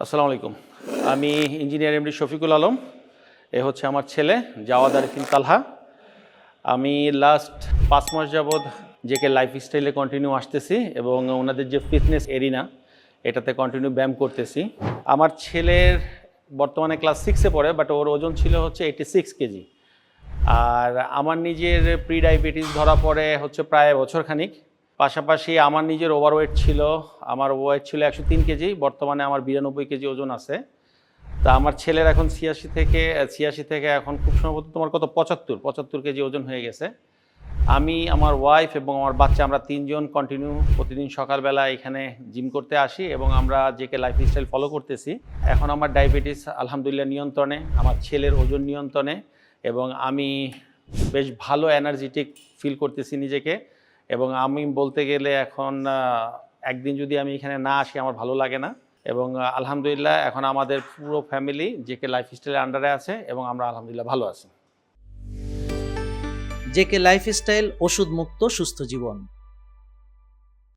আসসালামু আলাইকুম। আমি ইঞ্জিনিয়ার এমডি শফিকুল আলম, এ হচ্ছে আমার ছেলে জাওয়াদ আরিফিন তালহা। আমি লাস্ট পাঁচ মাস যাবৎ জেকে লাইফ স্টাইলে কন্টিনিউ আসতেছি এবং ওনাদের যে ফিটনেস এরিনা এটাতে কন্টিনিউ ব্যায়াম করতেছি। আমার ছেলের বর্তমানে ক্লাস সিক্সে পড়ে বাট ওর ওজন ছিল হচ্ছে এইটি সিক্স কেজি আর আমার নিজের প্রি ডায়াবেটিস ধরা পড়ে হচ্ছে প্রায় বছরখানিক। পাশাপাশি আমার নিজের ওভারওয়েট ছিল, আমার ওয়েট ছিল একশো তিন কেজি, বর্তমানে আমার বিরানব্বই কেজি ওজন আছে। তা আমার ছেলের এখন ছিয়াশি থেকে ছিয়াশি থেকে এখন খুব সম্ভবত তোমার কত? পঁচাত্তর পঁচাত্তর কেজি ওজন হয়ে গেছে। আমি, আমার ওয়াইফ এবং আমার বাচ্চা, আমরা তিনজন কন্টিনিউ প্রতিদিন সকালবেলা এখানে জিম করতে আসি এবং আমরা জেকে লাইফ স্টাইল ফলো করতেছি। এখন আমার ডায়াবেটিস আলহামদুলিল্লাহ নিয়ন্ত্রণে, আমার ছেলের ওজন নিয়ন্ত্রণে এবং আমি বেশ ভালো এনার্জেটিক ফিল করতেছি নিজেকে। এবং আমি বলতে গেলে এখন একদিন যদি আমি এখানে না আসি আমার ভালো লাগে না। এবং আলহামদুলিল্লাহ এখন আমাদের পুরো ফ্যামিলি জেকে লাইফস্টাইলের আন্ডারে আছে এবং আমরা আলহামদুলিল্লাহ ভালো আছি। জেকে লাইফস্টাইল ওষুধ মুক্ত সুস্থ জীবন।